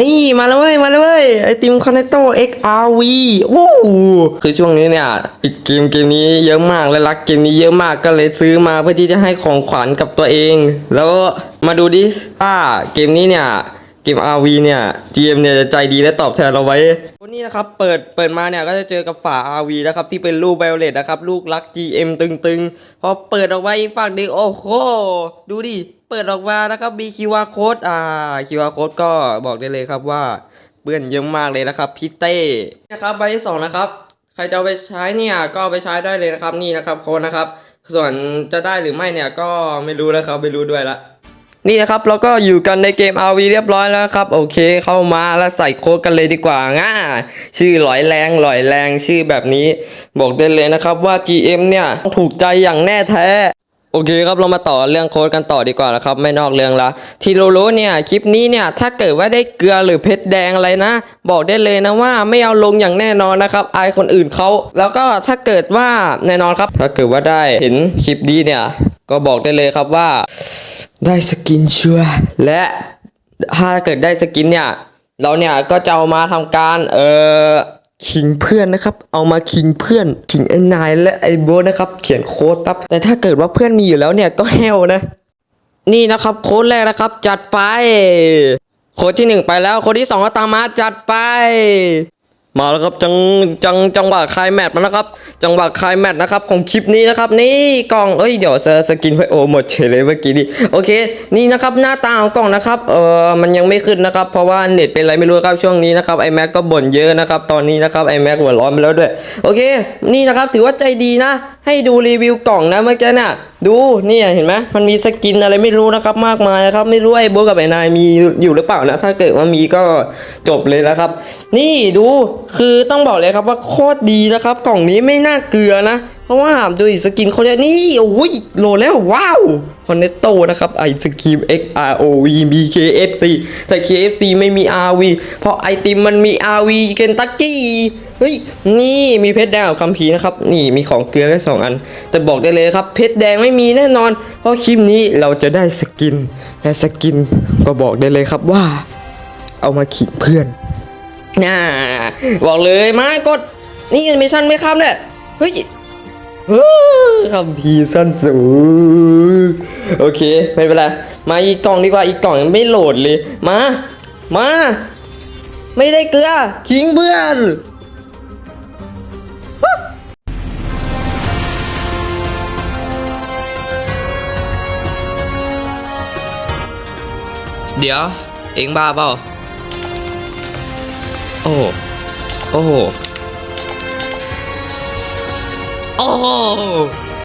นี่มาแล้วเว้ยมาแล้วเว้ยไอติมคอนเนตโต XRV วู้คือช่วงนี้เนี่ยติดเกมเกมนี้เยอะมากและรักเกมนี้เยอะมากก็เลยซื้อมาเพื่อที่จะให้ของขวัญกับตัวเอง แล้วมาดูดิว่าเกมนี้เนี่ย เกม RV เนี่ย GM เนี่ยจะใจดีและตอบแทนเราไว้ วันนี้นะครับ เปิด เปิดมาเนี่ยก็จะเจอกับฝา RV นะครับที่เป็นรูปไบโอเลตนะครับ ลูกรัก GM ตึงๆ พอเปิดออกไว้อีกฝั่งหนึงโอ้โห ดูดิ เปิดออกมานะครับ มี QR code อ่า QR code ก็บอกได้เลยครับว่าเปื้อนเยอะมากเลยนะครับพี่เต้นะครับใบที่สองนะครับ ใครจะเอาไปใช้เนี่ยก็เอาไปใช้ได้เลยนะครับนี่นะครับโค้ดนะครับ ส่วนจะได้หรือไม่เนี่ยก็ไม่รู้แล้วครับไม่รู้ด้วยละ นี่นะครับเราก็อยู่กันในเกม RV เรียบร้อยแล้วครับ โอเคเข้ามาแล้วใส่โค้ดกันเลยดีกว่าง่าชื่อหลอยแรงหลอยแรงชื่อแบบนี้ บอกได้เลยนะครับว่า GM เนี่ยถูกใจอย่างแน่แท้โอเคครับเรามาต่อเรื่องโค้ดกันต่อดีกว่านะครับ ไม่นอกเรื่องละที่รารู้เนี่ยคลิปนี้เนี่ยถ้าเกิดว่าได้เกลือหรือเพชรแดงอะไรนะ บอกได้เลยนะว่าไม่เอาลงอย่างแน่นอนนะครับอายคนอื่นเขาแล้วก็ถ้าเกิดว่าแน่นอนครับ ถ้าเกิดว่าได้เห็นคลิปนี้เนี่ยก็บอกได้เลยครับว่า ได้สกินเชัวร์และถ้าเกิดได้สกินเนี่ย เราเนี่ยก็จะเอามาทำการเอ่อขิงเพื่อนนะครับ เอามาขิงเพื่อนขิงไอ้นายและไอ้โบนะครับ เขียนโค้ดปั๊บแต่ถ้าเกิดว่าเพื่อนมีอยู่แล้วเนี่ยก็แฮวนะ นี่นะครับโค้ดแรกนะครับ จัดไป โค้ดที่หนึ่งไปแล้ว โค้ดที่สองก็ตามมาจัดไป มาแล้วครับจังจังจังหวะคลายแมทมาแล้วครับ จังหวะคลายแมทนะครับของคลิปนี้นะครับ นี่กล่องเอ้ยเดี๋ยวสสกินไปโอหมดเฉยเลยเมื่อกี้นี่โอเค นี่นะครับหน้าตาของกล่องนะครับเออมันยังไม่ขึ้นนะครับ เพราะว่าเน็ตเป็นไรไม่รู้ครับช่วงนี้นะครับไอแม็กก็บ่นเยอะนะครับตอนนี้นะครับไอแม็กหัวร้อนไปแล้วด้วยโอเค นี่นะครับถือว่าใจดีนะ ให้ดูรีวิวกล่องนะเมื่อกี้น่ะ ดูเนี่ยเห็นไหมมันมีสกินอะไรไม่รู้นะครับมากมายนะครับไม่รู้ไอ้โบกับไอ้นายมีอยู่หรือเปล่านะถ้าเกิดว่ามีก็จบเลยแล้วครับ นี่ดูคือต้องบอกเลยครับว่าโคตรดีนะครับ กล่องนี้ไม่น่าเกลือนะ เพราะว่าดูสกินเขาเนี่ยนี่โอ้ยโหลแล้วว้าวคอนเนตโตนะครับไอศครีม X R O V มี K F C แต่ K F C ไม่มี R V เพราะไอติมมันมี R V เคนตักกี้เฮ้ยนี่มีเพชรแดงกับคัมภีร์นะครับนี่มีของเกลือแค่สองอัน แต่บอกได้เลยครับเพชรแดงไม่มีแน่นอน เพราะคลิปนี้เราจะได้สกินและสกินก็บอกได้เลยครับว่า เอามาขิงเพื่อนน่าบอกเลยมากดนี่มิชชั่นไม่ข้ามเลยเฮ้ย คำพีสั้นสูงโอเค ไม่เป็นไร มาอีกกล่องดีกว่า อีกกล่องยังไม่โหลดเลย มา มา ไม่ได้เกลือขิงเพื่อนเดี๋ยว เอ็งบ้าเปล่า โอ้ โอ้ Oh!